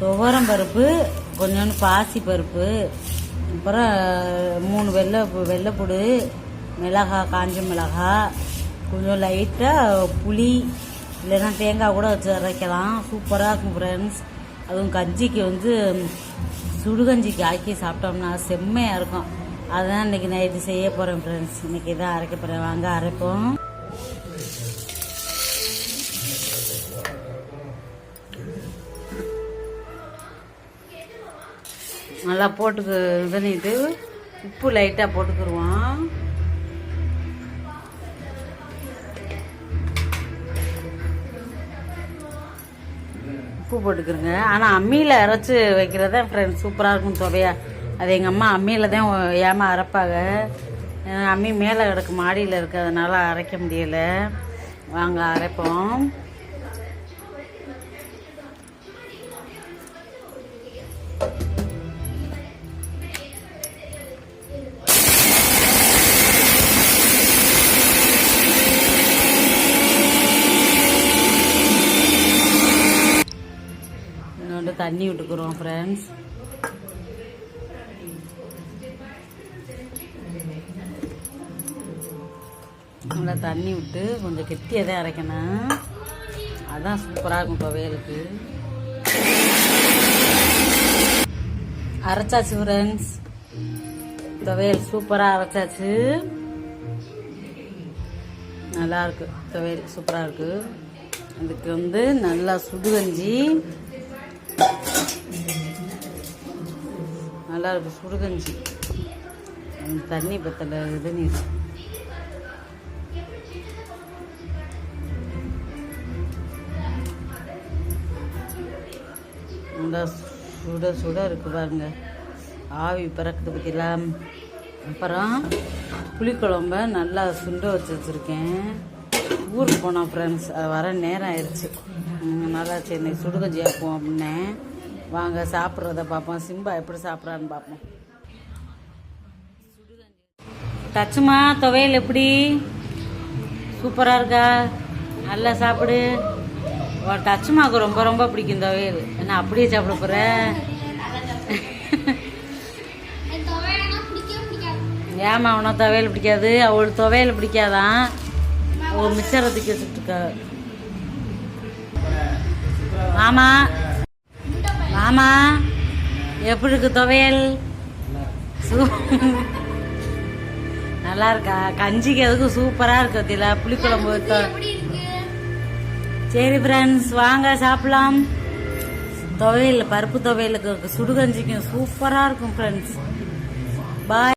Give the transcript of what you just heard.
துவரம் பருப்பு கொஞ்சோண்டு பாசி பருப்பு அப்புறம் மூணு வெள்ளை வெள்ளைப்புடு மிளகா காஞ்ச மிளகா கொஞ்சம் லைட்டாக புளி இல்லைன்னா தேங்காய் கூட வச்சு அரைக்கலாம். சூப்பராக இருக்கும் ஃப்ரெண்ட்ஸ் அதுவும் கஞ்சிக்கு வந்து சுடுகஞ்சிக்கு ஆக்கி சாப்பிட்டோம்னா செம்மையாக இருக்கும். அதான் இன்னைக்கு நைட்டு செய்ய போகிறேன் ஃப்ரெண்ட்ஸ் இன்னைக்கு தான் அரைக்க போகிறேன் வாங்க அரைப்போம். நல்லா போட்டுக்கு இது. உப்பு லைட்டாக போட்டுக்கிருவோம். உப்பு போட்டுக்கிறோங்க ஆனால் அம்மியில் அரைச்சி வைக்கிறது தான் ஃப்ரெண்ட்ஸ் சூப்பராக இருக்கும் துவையாக அது எங்கள் அம்மா அம்மியில் தான் ஏமா அரைப்பாங்க. அம்மி மேலே கிடக்கு மாடியில் இருக்கிறதுனால அரைக்க முடியல. வாங்க அரைப்போம். இன்னொன்று தண்ணி விட்டுக்குறோம் ஃப்ரெண்ட்ஸ் நல்லா தண்ணி விட்டு கொஞ்சம் கெட்டியாக தான் அரைக்கணும். அதான் சூப்பராக இருக்கும் துவையலுக்கு. அரைச்சாச்சு ஃப்ரெண்ட்ஸ் துவையல் சூப்பராக அரைச்சாச்சு. நல்லாயிருக்கு துவையல் சூப்பராக இருக்குது அதுக்கு வந்து நல்லா சுடுகஞ்சி நல்லா இருக்கு சுடுகஞ்சி தண்ணி பத்தல இது நீர் நல்லா சுட சுட இருக்கு பாருங்க. ஆவி பறக்குது பற்றிலாம் அப்புறம் புளிக்குழம்ப நல்லா சுண்ட வச்சு வச்சுருக்கேன். ஊருக்கு போனோம் ஃப்ரெண்ட்ஸ் அது வர நேரம் ஆயிடுச்சு. நல்லா சரி இன்னைக்கு சுடுகஞ்சி ஆக்குவோம் அப்படின்னேன். வாங்க சாப்பிட்றத பார்ப்போம். சிம்பா எப்படி சாப்பிட்றான்னு பார்ப்போம். தச்சுமா துவையல் எப்படி? சூப்பராக இருக்கா? நல்லா சாப்பிடு. டச்சுமாவுக்கு ரொம்ப ரொம்ப பிடிக்கும் துவையல். என்ன அப்படியே சாப்பிட போகிற ஏமா உனக்கு துவையல் பிடிக்காது? அவளுக்கு துவையல் பிடிக்காதான். ஒரு மிச்சரத்துக்கு வச்சுட்டுருக்கா. மாமா. மாமா. எப்படி இருக்கு துவையல்? நல்லா இருக்கா கஞ்சிக்கு அதுக்கு சூப்பரா இருக்கு அதில் புளிக்குழம்பு சரி ஃப்ரெண்ட்ஸ் வாங்க சாப்பிடலாம். துவையல் பருப்பு துவையலுக்கு சுடுகஞ்சிக்கும் சூப்பரா இருக்கும் ஃப்ரெண்ட்ஸ் பாய்